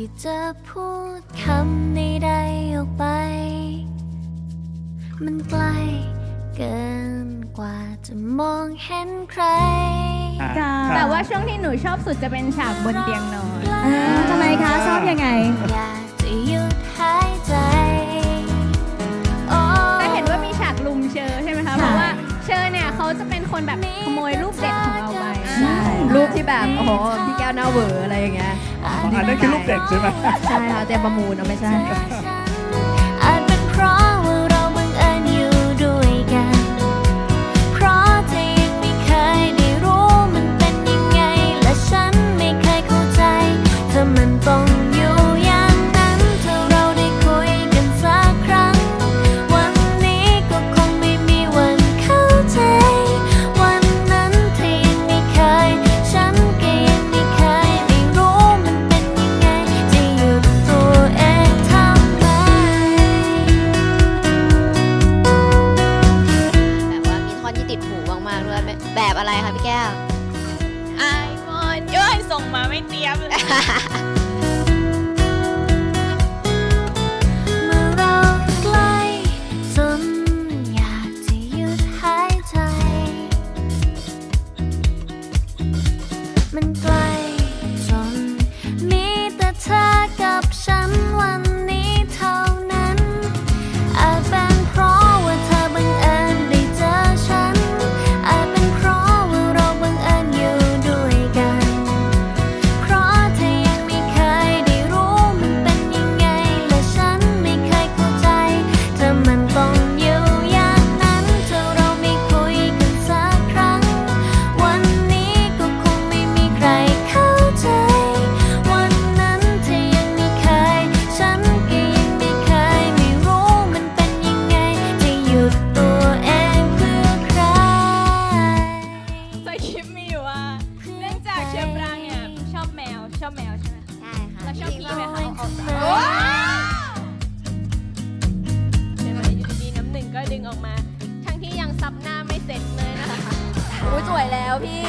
ที่จะพูดคำใดๆออกไป มันไกลเกินกว่าจะมองเห็นใครอะค่ะครับแต่ว่าช่วงที่หนูชอบสุดจะเป็นฉากบนเตียงนอนอ่าทำไมคะชอบยังไง อยากจะหยุดหายใจโอ้แต่เห็นว่ามีฉากลุมเชอร์ใช่ไหมคะค่ะเพราะว่าเชอร์เนี่ยเขาจะเป็นคนแบบขโมยรูปเด็ดข แบบโอ้โหพี่แก้วหน้าเหวออะไรอย่างเงี้ยอ๋ออันนั้นคือลูกเด็กใช่ไหม ใช่ค่ะเตรียมประมูลเอาไม่ใช่ ส่งมาไม่เตรียม มีอยู่ว่าเนื่องจากเชอปรางเนี่ยชอบแมวชอบแมวใช่ไหมใช่ค่ะแล้วชอบพี่ไหมคะเอาโอ้ใช่ไหมอยู่ดีๆน้ำหนึ่งก็ดึงออกมา ทั้งที่ยังซับหน้าไม่เสร็จเลยนะคะอุ้ยสวยแล้วพี่